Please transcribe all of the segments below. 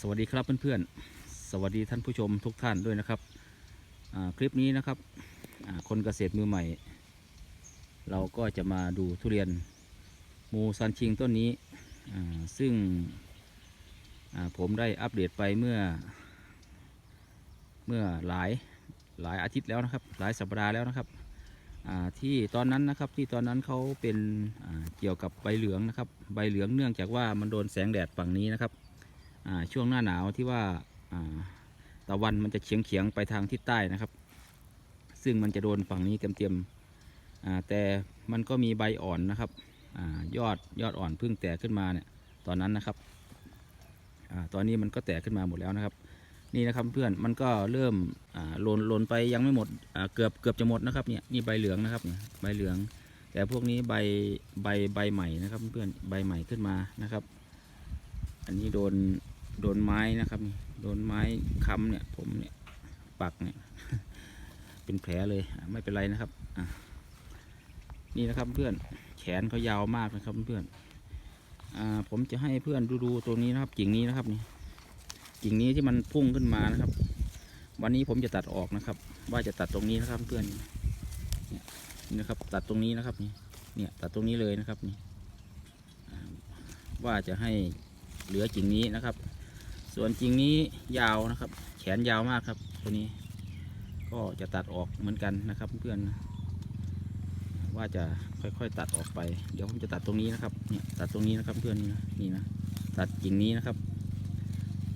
สวัสดีครับเพื่อนๆ สวัสดีท่านผู้ชมทุกท่านด้วยนะครับ คลิปนี้นะครับคนเกษตรมือใหม่ เราก็จะมาดูทุเรียนมูซันชิงต้นนี้ ซึ่งผมได้อัปเดตไปเมื่อ เมื่อหลายหลายอาทิตย์แล้วนะครับ หลายสัปดาห์แล้วนะครับที่ตอนนั้นนะครับที่ตอนนั้นเขาเป็นเกี่ยวกับใบเหลืองนะครับ ใบเหลืองเนื่องจากว่ามันโดนแสงแดดฝั่งนี้นะครับ ช่วงหน้าหนาวที่ว่าตะวันมันจะเฉียงเฉียงไปทางทิศใต้นะครับ ซึ่งมันจะโดนฝั่งนี้เต็มๆอ่าแต่มันก็มีใบอ่อนนะครับอยอดยอดอ่อนเพิ่งแตกขึ้นมาเนี่ยตอนนั้นนะครับอตอนนี้มันก็แตกขึ้นมาหมดแล้วนะครับ นี่นะครับเพื่อนมันก็เริ่มหล่นหล่นไปยังไม่หมดเกือบเกือบจะหมดนะครับเนี่ยนี่ใบเหลืองนะครับเนี่ยใบเหลือง แต่พวกนี้ใบใบใบใหม่นะครับเพื่อนใบใหม่ขึ้นมานะครับ อันนี้โดน โดนไม้นะครับนี่โดนไม้ค้ำเนี่ยผมเนี่ยปักเนี่ยเป็นแผลเลยไม่เป็นไรนะครับนี่นะครับเพื่อนแขนเขายาวมากนะครับเพื่อนอผมจะให้เพื่อนดูดูตรงนี้นะครับกิ่งนี้นะครับนี่กิ่งนี้ที่มันพุ่งขึ้นมานะครับ วันนี้ผมจะตัดออกนะครับ ว่าจะตัดตรงนี้นะครับเพื่อนนี่นะครับ ตัดตรงนี้นะครับนี่เนี่ยตัดตรงนี้เลยนะครับนี่ว่าจะให้เหลือกิ่งนี้นะครับ ส่วนกิ่งนี้ยาวนะครับ แขนยาวมากครับตัวนี้ ก็จะตัดออกเหมือนกันนะครับเพื่อนว่าจะค่อยๆตัดออกไป เดี๋ยวผมจะตัดตรงนี้นะครับเนี่ยตัดตรงนี้นะครับเพื่อนนี่นะนี่นะตัดกิ่งนี้นะครับ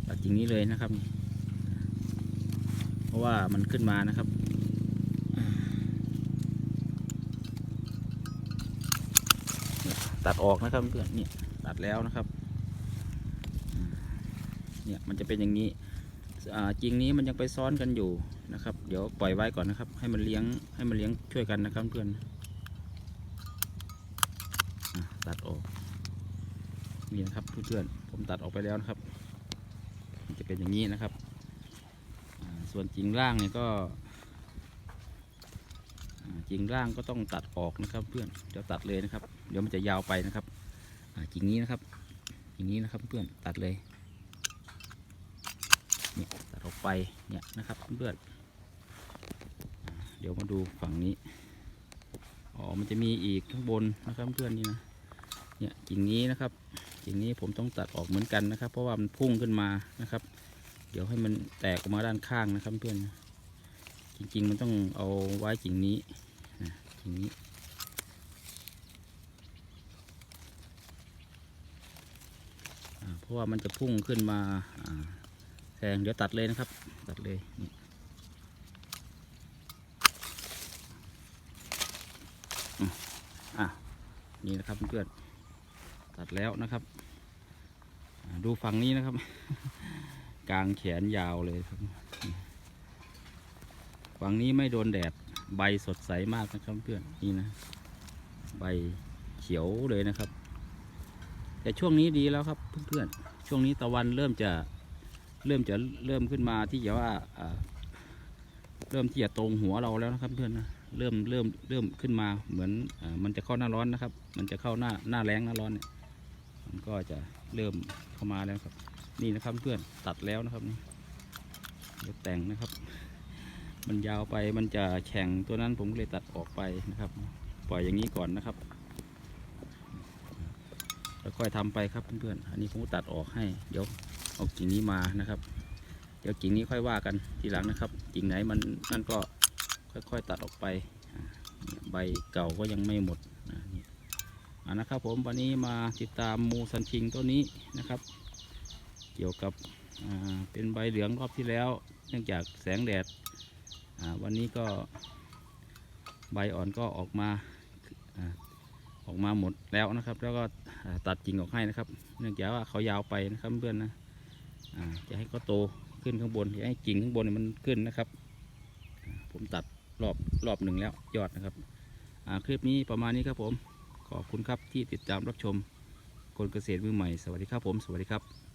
ตัดกิ่งนี้เลยนะครับ เพราะว่ามันขึ้นมานะครับตัดออกนะครับเพื่อนเนี่ยตัดแล้วนะครับ เนี่ยมันจะเป็นอย่างนี้อ่าจริงนี้มันยังไปซ้อนกันอยู่นะครับ เดี๋ยวปล่อยไว้ก่อนนะครับ ให้มันเลี้ยงให้มันเลี้ยงช่วยกันนะครับเพื่อนอตัดออกนี่นะครับเพื่อนๆผมตัดออกไปแล้วนะครับ จะเป็นอย่างนี้นะครับ ส่วนจริงล่างเนี่ยก็จริงล่างก็ต้องตัดออกนะครับ เพื่อนเดี๋ยวตัดเลยนะครับ เดี๋ยวมันจะยาวไปนะครับจริงนี้นะครับอย่างนี้นะครับเพื่อนตัดเลย ไปเนี่ยนะครับเพื่อนเดี๋ยวมาดูฝั่งนี้อ๋อมันจะมีอีกข้างบนนะครับเพื่อนนี่นะเนี่ยกิ่งนี้นะครับกิ่งนี้ผมต้องตัดออกเหมือนกันนะครับ เพราะว่ามันพุ่งขึ้นมานะครับ เดี๋ยวให้มันแตกออกมาด้านข้างนะครับเพื่อนจริงๆมันต้องเอาไว้กิ่งนี้นะกิ่งนี้เพราะว่ามันจะพุ่งขึ้นมา แทงเดี๋ยวตัดเลยนะครับ ตัดเลยนี่อะนี่นะครับเพื่อนตัดแล้วนะครับ ดูฝั่งนี้นะครับ กลางแขนยาวเลยครับ ฝั่งนี้ไม่โดนแดดใบสดใสมากนะครับเพื่อนนี่นะ ใบเขียวเลยนะครับ แต่ช่วงนี้ดีแล้วครับเพื่อนๆช่วงนี้ตะวันเริ่มจะ เริ่มจะเริ่มขึ้นมาที่จะว่าเริ่มที่จะตรงหัวเราแล้วนะครับเพื่อนนะเริ่มเริ่มเริ่มขึ้นมาเหมือนอมันจะเข้าหน้าร้อนนะครับ มันจะเข้าหน้าหน้าแรงหน้าร้อนเนี่ยมันก็จะเริ่มเข้ามาแล้วครับ นี่นะครับเพื่อนตัดแล้วนะครับนี่แต่งนะครับ มันยาวไปมันจะแข่งตัวนั้นผมเลยตัดออกไปนะครับ ปล่อยอย่างนี้ก่อนนะครับ ค่อยๆทำไปครับเพื่อนๆอันนี้ผมตัดออกให้ เดี๋ยวเอากิ่งนี้มานะครับ เดี๋ยวกิ่งนี้ค่อยว่ากันทีหลังนะครับ กิ่งไหนมันนั่นก็ค่อยๆตัดออกไปใบเก่าก็ยังไม่หมดนะนี่อ่านะครับ ผมวันนี้มาติดตามมูซันชิงต้นนี้นะครับ เกี่ยวกับเป็นใบเหลืองรอบที่แล้ว เนื่องจากแสงแดดวันนี้ก็ใบอ่อนก็ออกมา ออกมาหมดแล้วนะครับ แล้วก็ตัดกิ่งออกให้นะครับ เนื่องจากว่าเขายาวไปนะครับเพื่อนนะจะให้เขาโตขึ้นข้างบนจะให้กิ่งข้างบนมันขึ้นนะครับ ผมตัดรอบรอบหนึ่งแล้วยอดนะครับคลิปนี้ประมาณนี้ครับผมขอบคุณครับที่ติดตามรับชมคนเกษตรมือใหม่สวัสดีครับผมสวัสดีครับ